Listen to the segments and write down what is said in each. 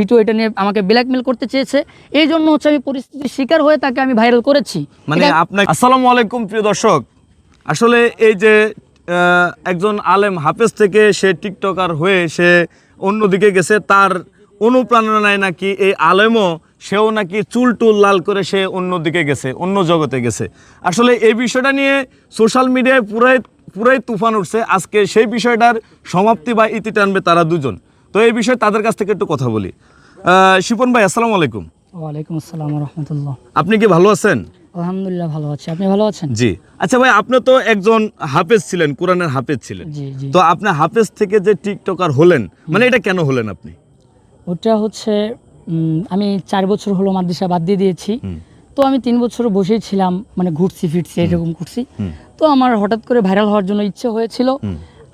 Video এটা নিয়ে আমাকে ব্ল্যাকমেল করতে চেয়েছে। এই জন্য হচ্ছে আমি পরিস্থিতির শিকার হয়ে তাকে আমি ভাইরাল করেছি। মানে আপনার আসসালামু আলাইকুম প্রিয় দর্শক। আসলে এই যে আহ, একজন আলেম হাফেজ থেকে সে টিকটকার হয়ে সে অন্যদিকে গেছে তার অনুপ্রেরণায় নাকি এই আলেমও সেও নাকি চুল টুল লাল করে সে অন্যদিকে গেছে অন্য জগতে গেছে। আসলে এই বিষয়টা নিয়ে সোশ্যাল মিডিয়ায় পুরাই পুরাই তুফান উঠছে। আজকে সেই বিষয়টার সমাপ্তি বা ইতি টানবে তারা দুজন। তো এই বিষয়ে তাদের কাছ থেকে একটু কথা বলি। শিপন ভাই আসসালামু আলাইকুম। ওয়ালাইকুম আসসালাম রহমতুল্লাহ। আপনি কি ভালো আছেন? আলহামদুলিল্লাহ ভালো আছি। আপনি ভালো আছেন? জি। আচ্ছা ভাই আপনি তো একজন হাফেজ ছিলেন কোরআনের হাফেজ ছিলেন। তো আপনি হাফেজ থেকে যে টিকটকার হলেন মানে এটা কেন হলেন আপনি? ওটা হচ্ছে আমি চার বছর হলো মাদ্রাসা বাদ দিয়ে দিয়েছি। তো আমি তিন বছর বসেই ছিলাম মানে ঘুরছি ফিরছি এরকম করছি। তো আমার হঠাৎ করে ভাইরাল হওয়ার জন্য ইচ্ছে হয়েছিল।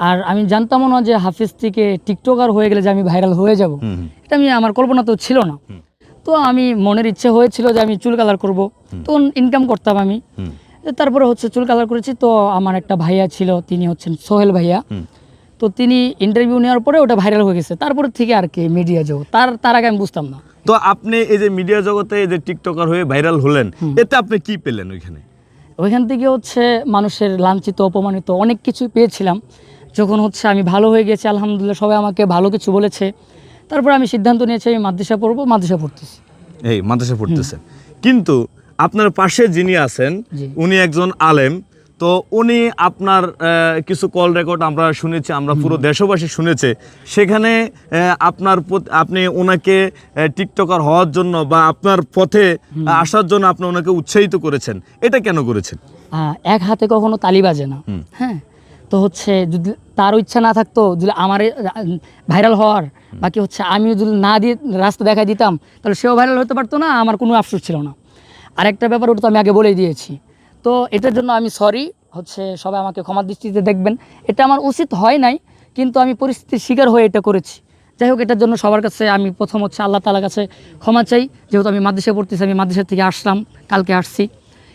আর আমি জানতামও না যে হাফিজ থেকে টিকটকার হয়ে গেলে যে আমি ভাইরাল হয়ে যাব। এটা আমি আমার কল্পনা তো ছিল না। তো আমি মনের ইচ্ছে হয়েছিল যে আমি চুল কালার করব। তো ইনকাম করতাম আমি। তারপরে হচ্ছে চুল কালার করেছি। তো আমার একটা ভাইয়া ছিল তিনি হচ্ছেন সোহেল ভাইয়া। তো তিনি ইন্টারভিউ নেওয়ার পরে ওটা ভাইরাল হয়ে গেছে। তারপরে থেকে আর কি মিডিয়া যাব তার তার আগে আমি বুঝতাম না। তো আপনি এই যে মিডিয়া জগতে এই যে টিকটকার হয়ে ভাইরাল হলেন এতে আপনি কি পেলেন ওইখানে? ওইখান থেকে হচ্ছে মানুষের লাঞ্ছিত অপমানিত অনেক কিছুই পেয়েছিলাম। যখন হচ্ছে আমি ভালো হয়ে গেছি আলহামদুলিল্লাহ সবাই আমাকে ভালো কিছু বলেছে। তারপর আমি সিদ্ধান্ত নিয়েছি আমি মাদ্রাসা পড়ব মাদ্রাসা পড়তেছি। এই মাদ্রাসা পড়তেছেন। কিন্তু আপনার পাশে যিনি আছেন উনি একজন আলেম। তো উনি আপনার কিছু কল রেকর্ড আমরা শুনেছি আমরা পুরো দেশবাসী শুনেছে। সেখানে আপনার আপনি ওনাকে টিকটকার হওয়ার জন্য বা আপনার পথে আসার জন্য আপনি ওনাকে উৎসাহিত করেছেন। এটা কেন করেছেন? এক হাতে কখনো তালি বাজে না। হ্যাঁ তো হচ্ছে যদি তার ইচ্ছা না থাকতো, যদি আমার ভাইরাল হওয়ার, বাকি হচ্ছে আমিও যদি না দিয়ে রাস্তা দেখাই দিতাম, তাহলে সেও ভাইরাল হতে পারতো না, আমার কোনো আফসোস ছিল না। আরেকটা ব্যাপার ওটা তো আমি আগে বলেই দিয়েছি। তো এটার জন্য আমি সরি হচ্ছে সবাই আমাকে ক্ষমা দৃষ্টিতে দেখবেন। এটা আমার উচিত হয় নাই, কিন্তু আমি পরিস্থিতির শিকার হয়ে এটা করেছি। যাই হোক, এটার জন্য সবার কাছে আমি প্রথম হচ্ছে আল্লাহ তালার কাছে ক্ষমা চাই। যেহেতু আমি মাদ্রাসায় পড়তেছি, আমি মাদ্রাসা থেকে আসলাম, কালকে আসছি।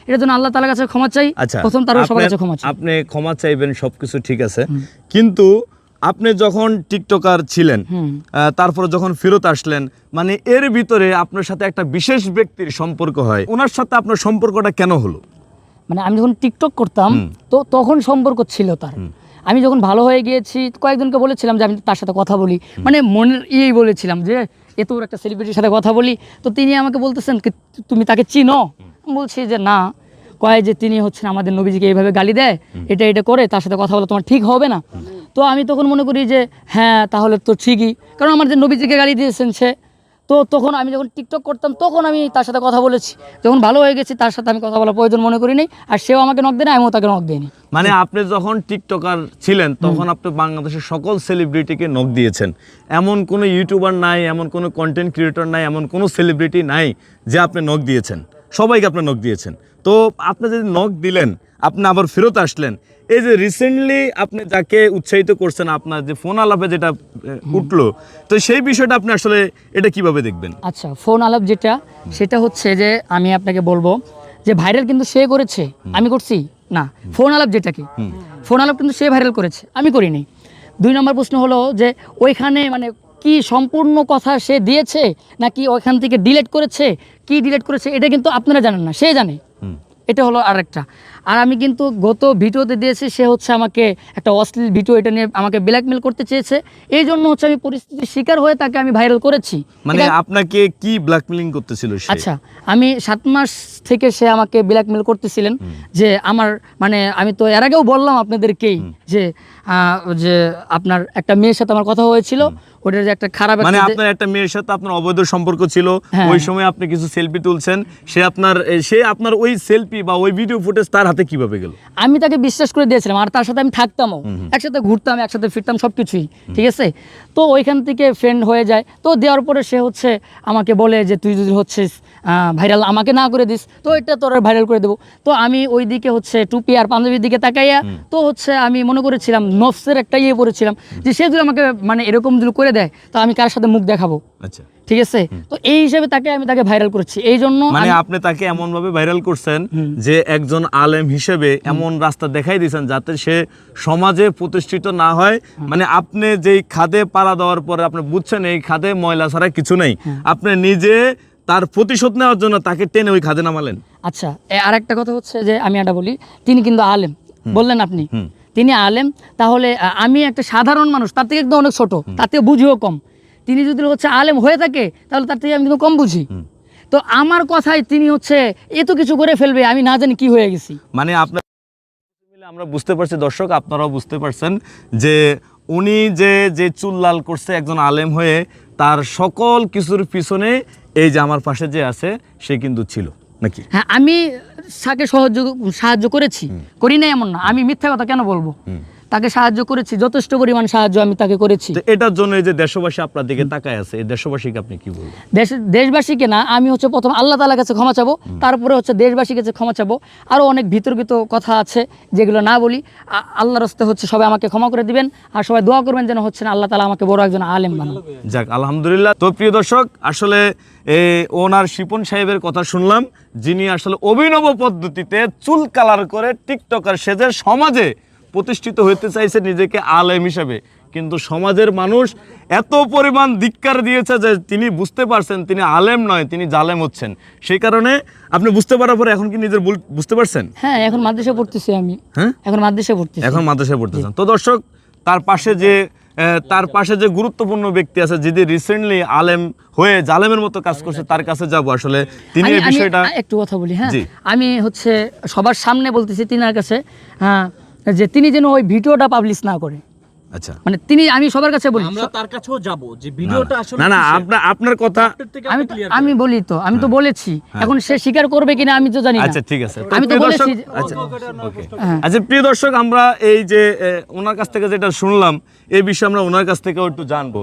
এটার জন্য আল্লাহ তালার কাছে ক্ষমা চাই। আচ্ছা প্রথম তারও সবার কাছে ক্ষমা চাই। আপনি ক্ষমা চাইবেন সবকিছু ঠিক আছে। কিন্তু আপনি যখন টিকটকার ছিলেন। তারপরে যখন ফেরত আসলেন মানে এর ভিতরে আপনার সাথে একটা বিশেষ ব্যক্তির সম্পর্ক হয়। ওনার সাথে আপনার সম্পর্কটা কেন হলো? মানে আমি যখন টিকটক করতাম তো তখন সম্পর্ক ছিল তার। আমি যখন ভালো হয়ে গিয়েছি কয়েকজনকে বলেছিলাম যে আমি তার সাথে কথা বলি। মানে মনের ইয়েই বলেছিলাম যে এত বড় একটা সেলিব্রিটির সাথে কথা বলি। তো তিনি আমাকে বলতেছেন তুমি তাকে চিনো? আমি বলছি যে না, কয় যে তিনি হচ্ছেন আমাদের নবীজিকে এইভাবে গালি দেয়, এটা এটা করে, তার সাথে কথা বলা তোমার ঠিক হবে না। তো আমি তখন মনে করি যে হ্যাঁ তাহলে তো ঠিকই। কারণ আমার যে নবীজিকে গালি দিয়েছেন সে, তো তখন আমি যখন টিকটক করতাম, তখন আমি তার সাথে কথা বলেছি। যখন ভালো হয়ে গেছি, তার সাথে আমি কথা বলার প্রয়োজন মনে করিনি আর সেও আমাকে নক দেয় না, আমিও তাকে নক দিইনি। মানে আপনি যখন টিকটকার ছিলেন, তখন আপনি বাংলাদেশের সকল সেলিব্রিটিকে নক দিয়েছেন। এমন কোনো ইউটিউবার নাই, এমন কোনো কন্টেন্ট ক্রিয়েটর নাই, এমন কোনো সেলিব্রিটি নাই যে আপনি নক দিয়েছেন। সবাইকে আপনার নখ দিয়েছেন। তো আপনি যদি নখ দিলেন আপনি আবার ফেরত আসলেন এই যে রিসেন্টলি আপনি যাকে উৎসাহিত করছেন আপনার যে ফোন আলাপে যেটা উঠল তো সেই বিষয়টা আপনি আসলে এটা কীভাবে দেখবেন? আচ্ছা ফোন আলাপ যেটা সেটা হচ্ছে যে আমি আপনাকে বলব যে ভাইরাল কিন্তু সে করেছে আমি করছি? না ফোন আলাপ যেটাকে ফোন আলাপ কিন্তু সে ভাইরাল করেছে আমি করিনি। দুই নম্বর প্রশ্ন হলো যে ওইখানে মানে কি সম্পূর্ণ কথা সে দিয়েছে নাকি ওইখান থেকে ডিলেট করেছে? কি ডিলেট করেছে? এটা কিন্তু আপনারা জানেন না সে জানে। এটা হলো আরেকটা। আর আমি কিন্তু গত ভিডিওতে দিয়েছি সে হচ্ছে আমাকে একটা অশ্লীল ভিডিও এটা নিয়ে আমাকে ব্ল্যাকমেল করতে চেয়েছে। এই জন্য হচ্ছে আমি পরিস্থিতির শিকার হয়ে তাকে আমি ভাইরাল করেছি। মানে আপনাকে কি ব্ল্যাকমেলিং করতেছিল আচ্ছা আমি সাত মাস থেকে সে আমাকে ব্ল্যাকমেল করতেছিলেন যে আমার মানে আমি তো এর আগেও বললাম আপনাদেরকেই যে আহ, যে আপনার একটা মেয়ের সাথে আমার কথা হয়েছিল ওটার যে একটা খারাপ মানে আপনার একটা মেয়ের সাথে আপনার অবৈধ সম্পর্ক ছিল হ্যাঁ। ওই সময় আপনি কিছু সেলফি তুলছেন সে আপনার সে আপনার ওই সেলফি বা ওই ভিডিও ফুটেজ তার হাতে কীভাবে গেল? আমি তাকে বিশ্বাস করে দিয়েছিলাম আর তার সাথে আমি থাকতামও। একসাথে ঘুরতাম একসাথে ফিরতাম সব কিছুই ঠিক আছে? তো ওইখান থেকে ফ্রেন্ড হয়ে যায়। তো দেওয়ার পরে সে হচ্ছে আমাকে বলে যে তুই যদি হচ্ছিস ভাইরাল আমাকে না করে দিস তো এটা তোর ভাইরাল করে দেবো। তো আমি ওই দিকে হচ্ছে টুপি আর পাঞ্জাবির দিকে তাকাইয়া তো হচ্ছে আমি মনে করেছিলাম নফসের একটা ইয়ে পড়েছিলাম যে সে যদি আমাকে মানে এরকম যদি করে দেয় তো আমি কার সাথে মুখ দেখাবো? আচ্ছা। ঠিক আছে? তো এই হিসেবে তাকে আমি তাকে ভাইরাল করেছি। এই জন্য মানে আপনি তাকে এমন ভাবে ভাইরাল করছেন যে একজন আলেম হিসেবে এমন রাস্তা দেখাই দিয়েছেন যাতে সে সমাজে প্রতিষ্ঠিত না হয়। মানে আপনি যেই খাদে পাড়া দেওয়ার পরে আপনি বুঝছেন এই খাদে ময়লা ছাড়া কিছু নেই। আপনি নিজে তার প্রতিশোধ নেওয়ার জন্য তাকে টেনে ওই খাদে নামালেন। আচ্ছা আর একটা কথা হচ্ছে যে আমি এটা বলি তিনি কিন্তু আলেম। বললেন আপনি তিনি আলেম তাহলে আমি একটা সাধারণ মানুষ তার থেকে একদম অনেক ছোট তার থেকে বুঝিও কম। তিনি যদি হচ্ছে আলেম হয়ে থাকে তাহলে তার থেকে আমি কিন্তু কম বুঝি। তো আমার কথায় তিনি হচ্ছে এত কিছু করে ফেলবে আমি না জানি কি হয়ে গেছি। মানে আপনার আমরা বুঝতে পারছি দর্শক আপনারাও বুঝতে পারছেন যে উনি যে যে চুল লাল করছে একজন আলেম হয়ে তার সকল কিছুর পিছনে এই যে আমার পাশে যে আছে সে কিন্তু ছিল নাকি? হ্যাঁ আমি তাকে সহযোগ সাহায্য করেছি। করি না এমন না আমি মিথ্যা কথা কেন বলব? তাকে সাহায্য করেছি যথেষ্ট পরিমাণ সাহায্য আমি তাকে করেছি। এটার জন্য এই যে দেশবাসী আপনার দিকে তাকায় আছে এই দেশবাসীকে আপনি কি বলবেন? দেশ দেশবাসীকে না আমি হচ্ছে প্রথম আল্লাহ তালার কাছে ক্ষমা চাবো তারপরে হচ্ছে দেশবাসীর কাছে ক্ষমা চাবো। আরও অনেক বিতর্কিত কথা আছে যেগুলো না বলি। আ- আল্লাহর হস্তে হচ্ছে সবাই আমাকে ক্ষমা করে দিবেন আর সবাই দোয়া করবেন যেন হচ্ছে না আল্লাহ তালা আমাকে বড় একজন আলেম বানান। যাক আলহামদুলিল্লাহ। তো প্রিয় দর্শক আসলে ওনার শিপন সাহেবের কথা শুনলাম যিনি আসলে অভিনব পদ্ধতিতে চুল কালার করে টিকটকার সেজে সমাজে প্রতিষ্ঠিত হতে চাইছে নিজেকে আলেম হিসেবে। কিন্তু সমাজের মানুষ এত পরিমাণ ধিক্কার দিয়েছে যে তিনি বুঝতে পারছেন তিনি আলেম নয় তিনি জালেম হচ্ছেন। সেই কারণে আপনি বুঝতে পারার পরে এখন কি নিজের বুঝতে পারছেন? হ্যাঁ এখন মাদ্রাসা পড়তেছি আমি। হ্যাঁ? এখন মাদ্রাসা পড়তেছি। এখন মাদ্রাসায় পড়তেছেন। তো দর্শক তার পাশে যে তার পাশে যে গুরুত্বপূর্ণ ব্যক্তি আছে যিনি রিসেন্টলি আলেম হয়ে জালেমের মতো কাজ করছে তার কাছে যাব আসলে। তিনি এই বিষয়টা একটু কথা বলি হ্যাঁ? আমি হচ্ছে সবার সামনে বলতেছি তিনার কাছে হ্যাঁ যে তিনি যেন ওই ভিডিওটা পাবলিশ না করে। আচ্ছা। মানে তিনি আমি সবার কাছে বলি আমরা তার কাছেও যাব যে ভিডিওটা আসলে না না আপনার আপনার কথা আমি তো- আমি বলি তো আমি তো বলেছি এখন সে স্বীকার করবে কিনা আমি তো জানি না। আচ্ছা ঠিক আছে। আমি তো বলেছি আচ্ছা ওকে। হ্যাঁ। আচ্ছা প্রিয় দর্শক আমরা এই যে ওনার কাছ থেকে যেটা শুনলাম এই বিষয়ে আমরা ওনার কাছ থেকেও একটু জানব।